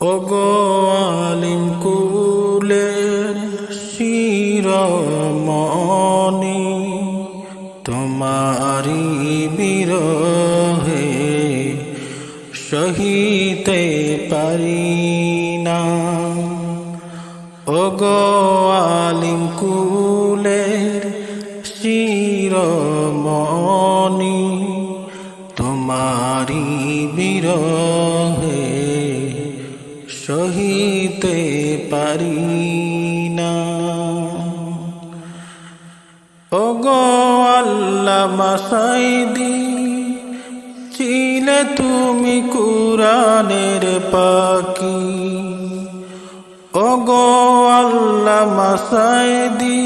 ওগো আলিম কুলের শিরমণি তোমারি বিরহে সহিতে পারি না। ওগো আলিম কুলের শিরমণি তোমারি বিরহে সহিতে পারি না। ওগো আল্লাহ মাসাইদি ছিলে তুমি কুরানের পাকি ওগো আল্লাহ মাসাইদি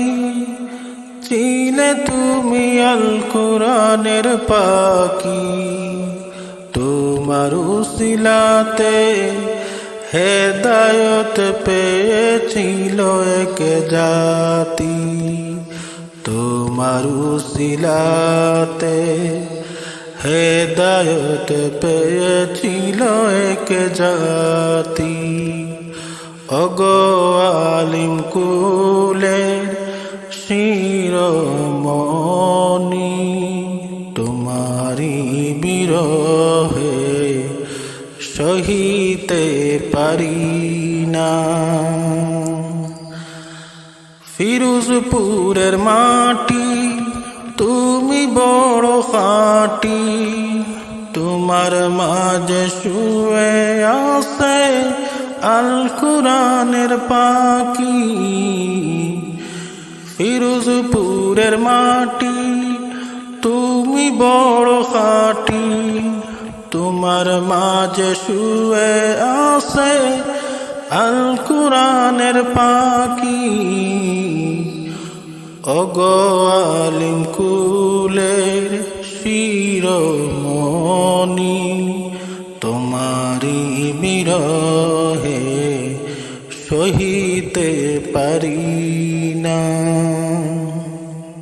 ছিলে তুমি আল কুরানের পাকি তোমার উসিলাতে হেদায়ত পেয়েছিল এক জাতি। তোমার উসিলাতে হেদায়ত পেয়েছিল এক জাতি। অগো আলিম কুলের শিরমণি তোমারি বিরহে সহিতে পারি না। ফিরোজপুরের মাটি, তুমি বড় খাটি, তোমার মাঝে শুয়ে আসে আল কুরানের পাখি। ফিরোজপুরের মাটি, তুমি বড় খাটি তোমার মাঝে শুয়ে আসে আল কুরানের পাখি। অগো আলিম কুলের শিরমণি তোমারি বিরহে সহিতে পারি না।